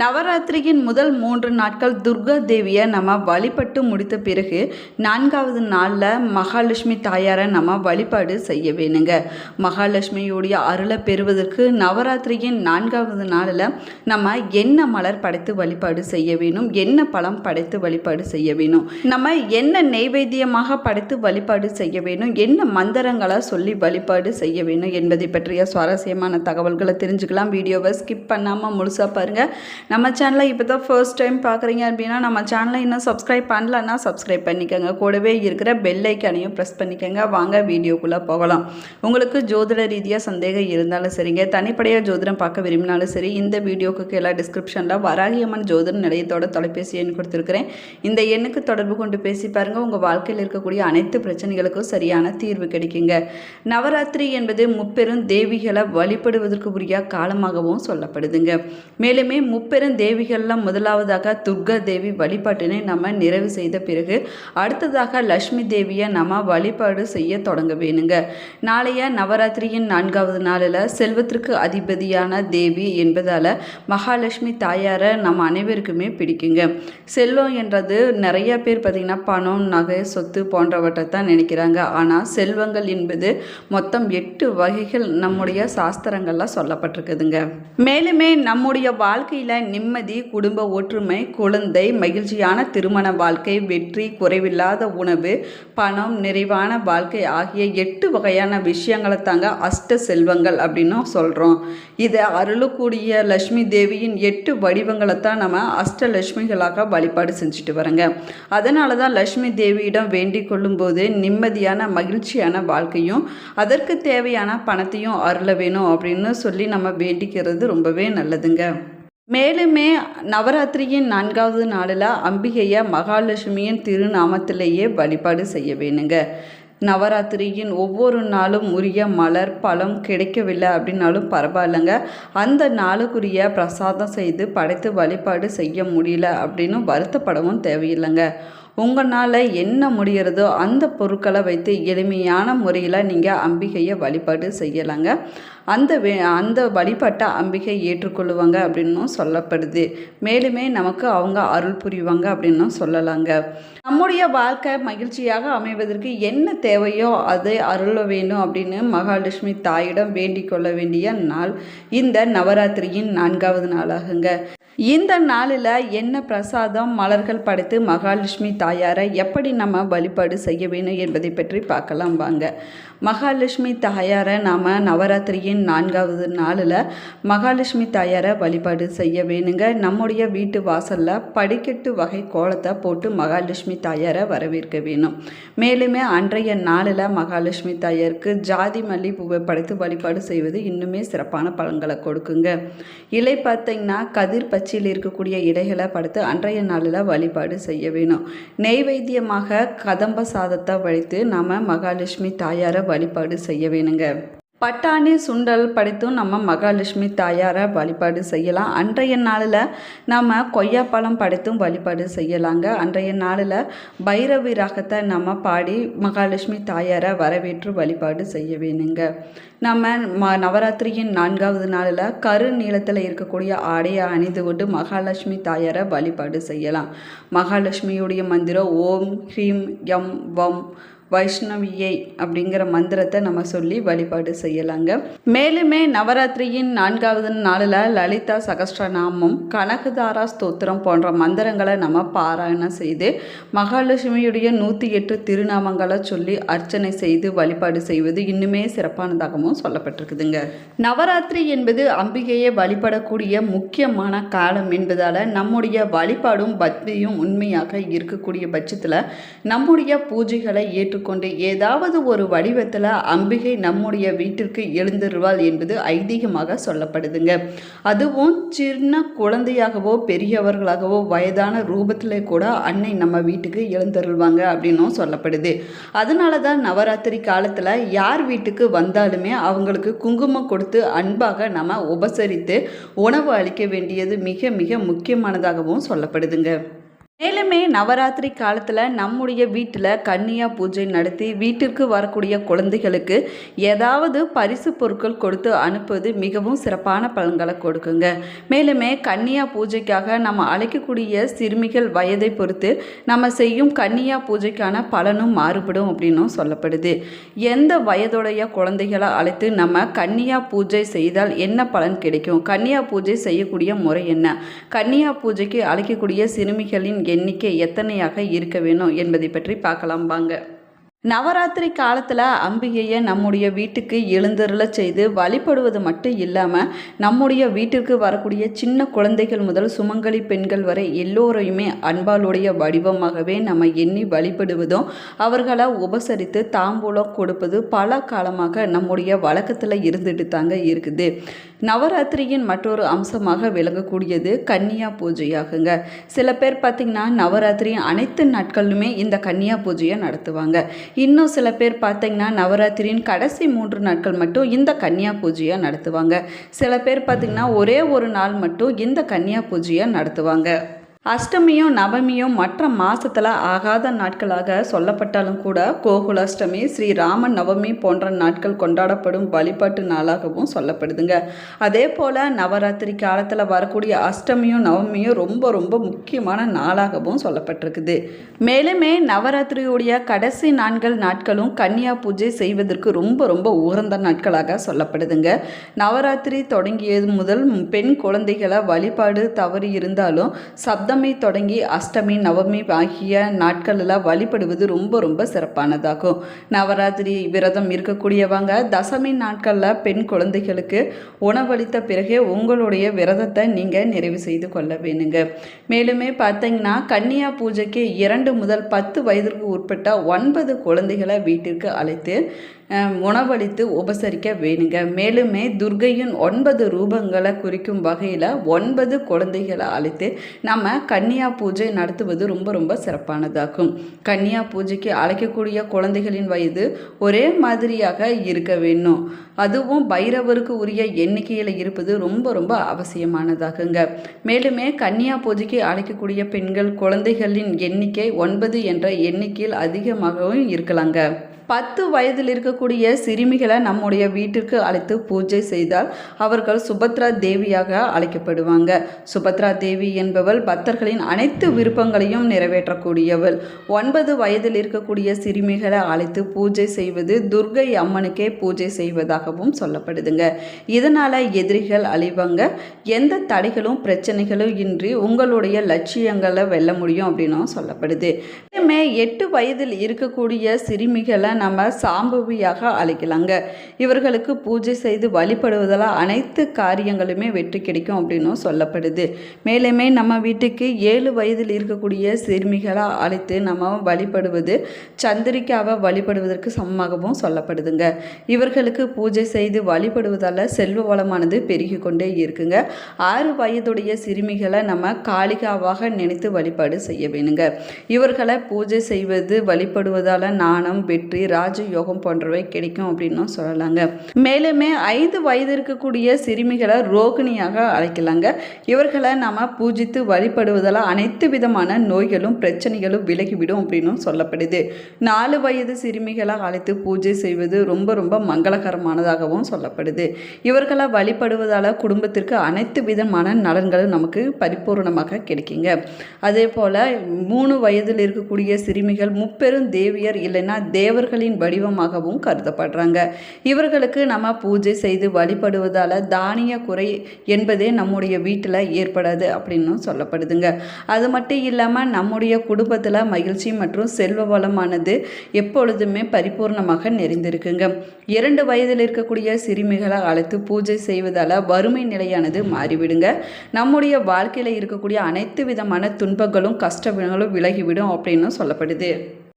நவராத்திரியின் முதல் மூன்று நாட்கள் துர்கா தேவியை நம்ம வழிபட்டு முடித்த பிறகு நான்காவது நாளில் மகாலட்சுமி தாயாரை நம்ம வழிபாடு செய்ய வேணுங்க. மகாலட்சுமியுடைய அருளை பெறுவதற்கு நவராத்திரியின் நான்காவது நாளில் நம்ம என்ன மலர் படைத்து வழிபாடு செய்ய வேணும்? என்ன பழம் படைத்து வழிபாடு செய்ய வேணும்? நம்ம என்ன நெய்வேத்தியமாக படைத்து வழிபாடு செய்ய வேணும்? என்ன மந்திரங்களை சொல்லி வழிபாடு செய்ய வேணும் என்பதை பற்றிய சுவாரஸ்யமான தகவல்களை தெரிஞ்சுக்கலாம். வீடியோவை ஸ்கிப் பண்ணாமல் முழுசாக பாருங்கள் நம்ம சேனலை இப்போ தான் ஃபர்ஸ்ட் டைம் பார்க்குறீங்க அப்படின்னா நம்ம சேனலை இன்னும் சப்ஸ்கிரைப் பண்ணலன்னா சப்ஸ்கிரைப் பண்ணிக்கோங்க. கூடவே இருக்கிற பெல் ஐக்கானையும் ப்ரெஸ் பண்ணிக்கோங்க. வாங்க வீடியோக்குள்ளே போகலாம். உங்களுக்கு ஜோதிட ரீதியாக சந்தேகம் இருந்தாலும் சரிங்க. தனிப்படையாக ஜோதிடம் பார்க்க விரும்பினாலும் சரி இந்த வீடியோக்கு கீழே டிஸ்கிரிப்ஷனில் வராகியம்மன் ஜோதிட நிலையத்தோட தொலைபேசி எண் கொடுத்துருக்குறேன். இந்த எண்ணுக்கு தொடர்பு கொண்டு பேசி பாருங்கள் உங்கள் வாழ்க்கையில் இருக்கக்கூடிய அனைத்து பிரச்சனைகளுக்கும் சரியான தீர்வு கிடைக்குங்க. நவராத்திரி என்பது முப்பெரும் தேவிகளை வழிபடுவதற்கு உரிய காலமாகவும் சொல்லப்படுதுங்க. மேலுமே முப் முப்பெரும் தேவிகளில் முதலாவதாக துர்கா தேவி வழிபாட்டினை நம்ம நிறைவு செய்த பிறகு அடுத்ததாக லக்ஷ்மி தேவியை நம்ம வழிபாடு செய்ய தொடங்க வேணுங்க நாளைய நவராத்திரியின் நான்காவது நாளில் செல்வத்திற்கு அதிபதியான தேவி என்பதால் மகாலட்சுமி தாயாரை நம்ம அனைவருக்குமே பிடிக்குங்க. செல்வம் என்றது நிறைய பேர் பார்த்திங்கன்னா பணம் நகை சொத்து போன்றவற்றை தான் நினைக்கிறாங்க. ஆனால் செல்வங்கள் என்பது மொத்தம் எட்டு வகைகள் நம்முடைய சாஸ்திரங்கள்லாம் சொல்லப்பட்டிருக்குதுங்க. மேலுமே நம்முடைய வாழ்க்கையில் நிம்மதி குடும்ப ஒற்றுமை குழந்தை மகிழ்ச்சியான திருமண வாழ்க்கை வெற்றி குறைவில்லாத உணவு பணம் நிறைவான வாழ்க்கை ஆகிய எட்டு வகையான விஷயங்களை தாங்க அஷ்ட செல்வங்கள் அப்படின்னும் சொல்கிறோம் இதை அருளக்கூடிய லக்ஷ்மி தேவியின் எட்டு வடிவங்களை தான் நம்ம அஷ்டலட்சுமிகளாக வழிபாடு செஞ்சுட்டு வரோங்க அதனால தான் லக்ஷ்மி தேவியிடம் வேண்டிக் கொள்ளும்போது நிம்மதியான மகிழ்ச்சியான வாழ்க்கையும் அதற்கு தேவையான பணத்தையும் அருள வேணும் அப்படின்னு சொல்லி நம்ம வேண்டிக்கிறது ரொம்பவே நல்லதுங்க. மேலுமே நவராத்திரியின் நான்காவது நாளில் அம்பிகையை மகாலட்சுமியின் திருநாமத்திலேயே வழிபாடு செய்ய வேணுங்க. நவராத்திரியின் ஒவ்வொரு நாளும் உரிய மலர் பழம் கிடைக்கவில்லை அப்படின்னாலும் பரவாயில்லைங்க. அந்த நாளுக்குரிய பிரசாதம் செய்து படைத்து வழிபாடு செய்ய முடியல அப்படின்னு வருத்தப்படவும் தேவையில்லைங்க. உங்களால் என்ன முடிகிறதோ அந்த பொருட்களை வைத்து எளிமையான முறையில் நீங்கள் அம்பிகையை வழிபாடு செய்யலாங்க. அந்த வே அந்த வழிபாட்டை அம்பிகை ஏற்றுக்கொள்ளுவாங்க அப்படின்னும் சொல்லப்படுது. மேலுமே நமக்கு அவங்க அருள் புரிவாங்க அப்படின்னும் சொல்லலாங்க. நம்முடைய வாழ்க்கை மகிழ்ச்சியாக அமைவதற்கு என்ன தேவையோ அதை அருள வேணும் அப்படின்னு மகாலட்சுமி தாயிடம் வேண்டிக் கொள்ள வேண்டிய நாள் இந்த நவராத்திரியின் நான்காவது நாளாகுங்க. இந்த நாளில் என்ன பிரசாதம் மலர்கள் படைத்து மகாலட்சுமி தாயாரை எப்படி நம்ம வழிபாடு செய்ய வேணும் என்பதை பற்றி பார்க்கலாம் வாங்க. மகாலட்சுமி தாயாரை நாம் நவராத்திரியின் நான்காவது நாளில் மகாலட்சுமி தாயாரை வழிபாடு செய்ய வேணுங்க. நம்முடைய வீட்டு வாசலில் படிக்கட்டு வகை கோலத்தை போட்டு மகாலட்சுமி தாயாரை வரவேற்க வேணும். மேலுமே அன்றைய நாளில் மகாலட்சுமி தாயாருக்கு ஜாதி மல்லி பூவை படைத்து வழிபாடு செய்வது இன்னுமே சிறப்பான பலன்களை கொடுக்குங்க. இலை பார்த்தீங்கன்னா கதிர் பச்சியில் இருக்கக்கூடிய இலைகளை படுத்து அன்றைய நாளில் வழிபாடு செய்ய வேணும். நெய்வேத்தியமாக கதம்ப சாதத்தை வழித்து நாம் மகாலட்சுமி தாயாரை வழிபாடு செய்ய வேணுங்க. பட்டாணி சுண்டல் படைத்தும் நம்ம மகாலட்சுமி தாயாரை வழிபாடு செய்யலாம். அன்றைய நாளில் நம்ம கொய்யாப்பழம் படைத்தும் வழிபாடு செய்யலாங்க. அன்றைய நாளில் பைரவி ராகத்தை நம்ம பாடி மகாலட்சுமி தாயாரை வரவேற்று வழிபாடு செய்ய வேணுங்க. நம்ம ம நவராத்திரியின் நான்காவது நாளில் கரு நீளத்தில் இருக்கக்கூடிய ஆடையை அணிந்து கொண்டு மகாலட்சுமி தாயாரை வழிபாடு செய்யலாம். மகாலட்சுமியுடைய மந்திரம் ஓம் ஹ்ரீம் எம் வம் வைஷ்ணவியை அப்படிங்கிற மந்திரத்தை நம்ம சொல்லி வழிபாடு செய்யலாங்க. மேலுமே நவராத்திரியின் நான்காவது நாளில் லலிதா சகஸ்ரநாமம் கனகதாரா ஸ்தோத்திரம் போன்ற மந்திரங்களை நம்ம பாராயணம் செய்து மகாலட்சுமியுடைய நூற்றி எட்டு திருநாமங்களை சொல்லி அர்ச்சனை செய்து வழிபாடு செய்வது இன்னுமே சிறப்பானதாகவும் சொல்லப்பட்டிருக்குதுங்க. நவராத்திரி என்பது அம்பிகையை வழிபடக்கூடிய முக்கியமான காலம் என்பதால் நம்முடைய வழிபாடும் பக்தியும் உண்மையாக இருக்கக்கூடிய பட்சத்தில் நம்முடைய பூஜைகளை ஏற்று கொண்டு ஏதாவது ஒரு வடிவத்தில் அம்பிகை நம்முடைய வீட்டிற்கு எழுந்துருவாள் என்பது ஐதீகமாக சொல்லப்படுதுங்க. அதுவும் சின்ன குழந்தையாகவோ பெரியவர்களாகவோ வயதான ரூபத்தில் கூட அன்னை நம்ம வீட்டுக்கு எழுந்தருள்வாங்க அப்படின்னும் சொல்லப்படுது. அதனால தான் நவராத்திரி காலத்தில் யார் வீட்டுக்கு வந்தாலுமே அவங்களுக்கு குங்குமம் கொடுத்து அன்பாக நம்ம உபசரித்து உணவு அளிக்க வேண்டியது மிக மிக முக்கியமானதாகவும் சொல்லப்படுதுங்க. மேலுமே நவராத்திரி காலத்தில் நம்முடைய வீட்டில் கன்னியா பூஜை நடத்தி வீட்டிற்கு வரக்கூடிய குழந்தைகளுக்கு ஏதாவது பரிசு பொருட்கள் கொடுத்து அனுப்புவது மிகவும் சிறப்பான பலன்களை கொடுக்குங்க. மேலுமே கன்னியா பூஜைக்காக நம்ம அழைக்கக்கூடிய சிறுமிகள் வயதை பொறுத்து நம்ம செய்யும் கன்னியா பூஜைக்கான பலனும் மாறுபடும் அப்படின்னும் சொல்லப்படுது. எந்த வயதுடைய குழந்தைகளை அழைத்து நம்ம கன்னியா பூஜை செய்தால் என்ன பலன் கிடைக்கும்? கன்னியா பூஜை செய்யக்கூடிய முறை என்ன? கன்னியா பூஜைக்கு அழைக்கக்கூடிய சிறுமிகளின் எண்ணிக்கை எத்தனையாக இருக்க வேணும் என்பதை பற்றி பார்க்கலாம். வாங்க. நவராத்திரி காலத்தில் அம்பிகையை நம்முடைய வீட்டுக்கு எழுந்தருள செய்து வழிபடுவது மட்டும் இல்லாமல் நம்முடைய வீட்டிற்கு வரக்கூடிய சின்ன குழந்தைகள் முதல் சுமங்கலி பெண்கள் வரை எல்லோரையுமே அன்பாளுடைய வடிவமாகவே நம்ம எண்ணி வழிபடுவதும் அவர்களை உபசரித்து தாம்பூலம் கொடுப்பது பல காலமாக நம்முடைய வழக்கத்தில் இருந்துட்டு தாங்க இருக்குது. நவராத்திரியின் மற்றொரு அம்சமாக விளங்கக்கூடியது கன்னியா பூஜையாகுங்க. சில பேர் பார்த்திங்கன்னா நவராத்திரியின் அனைத்து நாட்களுமே இந்த கன்னியா பூஜையை நடத்துவாங்க. இன்னும் சில பேர் பார்த்தீங்கன்னா நவராத்திரியின் கடைசி மூன்று நாட்கள் மட்டும் இந்த கன்னியா பூஜையை நடத்துவாங்க. சில பேர் பார்த்திங்கன்னா ஒரே ஒரு நாள் மட்டும் இந்த கன்னியா பூஜையை நடத்துவாங்க. அஷ்டமியும் நவமியும் மற்ற மாசத்துல ஆகாத நாட்களாக சொல்லப்பட்டாலும் கூட கோகுலாஷ்டமி ஸ்ரீ ராம நவமி போன்ற நாட்கள் கொண்டாடப்படும் வழிபாட்டு நாளாகவும் சொல்லப்படுதுங்க. அதே போல் நவராத்திரி காலத்தில் வரக்கூடிய அஷ்டமியும் நவமியும் ரொம்ப ரொம்ப முக்கியமான நாளாகவும் சொல்லப்பட்டிருக்குது. மேலுமே நவராத்திரியுடைய கடைசி நான்கள் நாட்களும் கன்னியா பூஜை செய்வதற்கு ரொம்ப ரொம்ப உகந்த நாட்களாக சொல்லப்படுதுங்க. நவராத்திரி தொடங்கியது முதல் பெண் குழந்தைகளை வழிபாடு தவறி இருந்தாலும் சப்த சப்தமி தொடங்கி அஷ்டமி நவமி ஆகிய நாட்களில் வழிபடுவது ரொம்ப ரொம்ப சிறப்பானதாகும். நவராத்திரி விரதம் இருக்கக்கூடியவங்க தசமி நாட்களில் பெண் குழந்தைகளுக்கு உணவளித்த பிறகே உங்களுடைய விரதத்தை நீங்கள் நிறைவு செய்து கொள்ள வேணுங்க. மேலுமே பார்த்தீங்கன்னா கன்னியா பூஜைக்கு இரண்டு முதல் பத்து வயதிற்கு உட்பட்ட ஒன்பது குழந்தைகளை வீட்டிற்கு அழைத்து உணவளித்து உபசரிக்க வேணுங்க. மேலுமே துர்கையின் ஒன்பது ரூபங்களை குறிக்கும் வகையில் ஒன்பது குழந்தைகளை அழைத்து நம்ம கன்னியா பூஜை நடத்துவது ரொம்ப ரொம்ப சிறப்பானதாகும். கன்னியா பூஜைக்கு அழைக்கக்கூடிய குழந்தைகளின் வயது ஒரே மாதிரியாக இருக்க வேணும் அதுவும் பைரவருக்கு உரிய எண்ணிக்கையில் இருப்பது ரொம்ப ரொம்ப அவசியமானதாகுங்க. மேலுமே கன்னியா பூஜைக்கு அழைக்கக்கூடிய பெண்கள் குழந்தைகளின் எண்ணிக்கை ஒன்பது என்ற எண்ணிக்கையில் அதிகமாகவும் இருக்கலாங்க. பத்து வயதில் இருக்கக்கூடிய சிறுமிகளை நம்முடைய வீட்டிற்கு அழைத்து பூஜை செய்தால் அவர்கள் சுபத்ரா தேவியாக அழைக்கப்படுவாங்க. சுபத்ரா தேவி என்பவள் பக்தர்களின் அனைத்து விருப்பங்களையும் நிறைவேற்றக்கூடியவள். ஒன்பது வயதில் இருக்கக்கூடிய சிறுமிகளை அழைத்து பூஜை செய்வது துர்கை அம்மனுக்கே பூஜை செய்வதாகவும் சொல்லப்படுதுங்க. இதனால் எதிரிகள் அழிவாங்க. எந்த தடைகளும் பிரச்சனைகளும் இன்றி உங்களுடைய லட்சியங்களை வெல்ல முடியும் அப்படின்னும் சொல்லப்படுது. மே எட்டு வயதில் இருக்கக்கூடிய சிறுமிகளை நம்ம சாம்புவியாக அழைக்கலாங்க. இவர்களுக்கு பூஜை செய்து வழிபடுவதால் அனைத்து காரியங்களுமே வெற்றி கிடைக்கும் அப்படின்னும் சொல்லப்படுது. மேலுமே நம்ம வீட்டுக்கு ஏழு வயதில் இருக்கக்கூடிய சிறுமிகளாக அழைத்து நம்ம வழிபடுவது சந்திரிக்காவை வழிபடுவதற்கு சமமாகவும் சொல்லப்படுதுங்க. இவர்களுக்கு பூஜை செய்து வழிபடுவதால் செல்வ வளமானது பெருகி கொண்டே இருக்குங்க. ஆறு வயதுடைய சிறுமிகளை நம்ம காளிகாவாக நினைத்து வழிபாடு செய்ய வேணுங்க. இவர்களை பூஜை செய்வது வழிபடுவதால் நாணம் வெற்றி ராஜ யோகம் போன்றவை கிடைக்கும் அப்படின்னும் சொல்லலாங்க. மேலுமே ஐந்து வயது இருக்கக்கூடிய சிறுமிகளை ரோகிணியாக அழைக்கலாங்க. இவர்களை நம்ம பூஜித்து வழிபடுவதால் அனைத்து விதமான நோய்களும் பிரச்சனைகளும் விலகிவிடும் அப்படின்னும் சொல்லப்படுது. நாலு வயது சிறுமிகளை அழைத்து பூஜை செய்வது ரொம்ப ரொம்ப மங்களகரமானதாகவும் சொல்லப்படுது. இவர்களை வழிபடுவதால் குடும்பத்திற்கு அனைத்து விதமான நலன்களும் நமக்கு பரிபூர்ணமாக கிடைக்குங்க. அதே போல் மூணு வயதில் இருக்கக்கூடிய சிறுமிகள் முப்பெரும் தேவியர் இல்லைன்னா தேவர்கள் தேவர்களின் வடிவமாகவும் கருதப்படுறாங்க. இவர்களுக்கு நம்ம பூஜை செய்து வழிபடுவதால் தானிய குறை என்பதே நம்முடைய வீட்டில் ஏற்படாது அப்படின்னு சொல்லப்படுதுங்க. அது மட்டும் இல்லாமல் நம்முடைய குடும்பத்தில் மகிழ்ச்சி மற்றும் செல்வ வளமானது எப்பொழுதுமே பரிபூர்ணமாக நிறைந்திருக்குங்க. இரண்டு வயதில் இருக்கக்கூடிய சிறுமிகளை அழைத்து பூஜை செய்வதால் வறுமை நிலையானது மாறிவிடுங்க. நம்முடைய வாழ்க்கையில் இருக்கக்கூடிய அனைத்து விதமான துன்பங்களும் கஷ்டங்களும் விலகிவிடும் அப்படின்னு சொல்லப்படுது.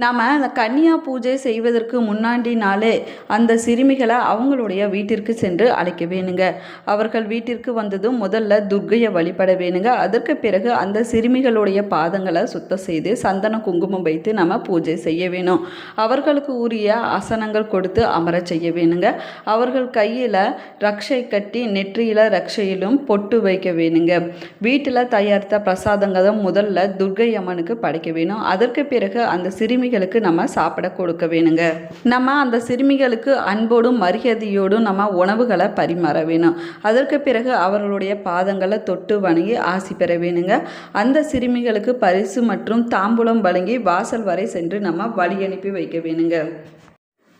நாம் அந்த கன்னியா பூஜை செய்வதற்கு முன்னாடி நாளே அந்த சிறுமிகளை அவங்களுடைய வீட்டிற்கு சென்று அழைக்க வேணுங்க. அவர்கள் வீட்டிற்கு வந்ததும் முதல்ல துர்க்கையை வழிபட வேணுங்க. அதற்கு பிறகு அந்த சிறுமிகளுடைய பாதங்களை சுத்தம் செய்து சந்தன குங்குமம் வைத்து நம்ம பூஜை செய்ய வேணும். அவர்களுக்கு உரிய ஆசனங்கள் கொடுத்து அமர செய்ய வேணுங்க. அவர்கள் கையில் ரக்ஷை கட்டி நெற்றியில் ரக்ஷையிலும் பொட்டு வைக்க வேணுங்க. வீட்டில் தயாரித்த பிரசாதங்களை முதல்ல துர்க்கை அம்மனுக்கு படைக்க வேணும். அதற்கு பிறகு அந்த சிறுமி சிறுமிகளுக்கு நம்ம சாப்பிட கொடுக்க வேணுங்க. நம்ம அந்த சிறுமிகளுக்கு அன்போடும் மரியாதையோடும் நம்ம உணவுகளை பரிமாற வேணும். அதற்கு பிறகு அவர்களுடைய பாதங்களை தொட்டு வணங்கி ஆசி பெற வேணுங்க. அந்த சிறுமிகளுக்கு பரிசு மற்றும் தாம்பூலம் வழங்கி வாசல் வரை சென்று நம்ம வழி அனுப்பி வைக்க வேணுங்க.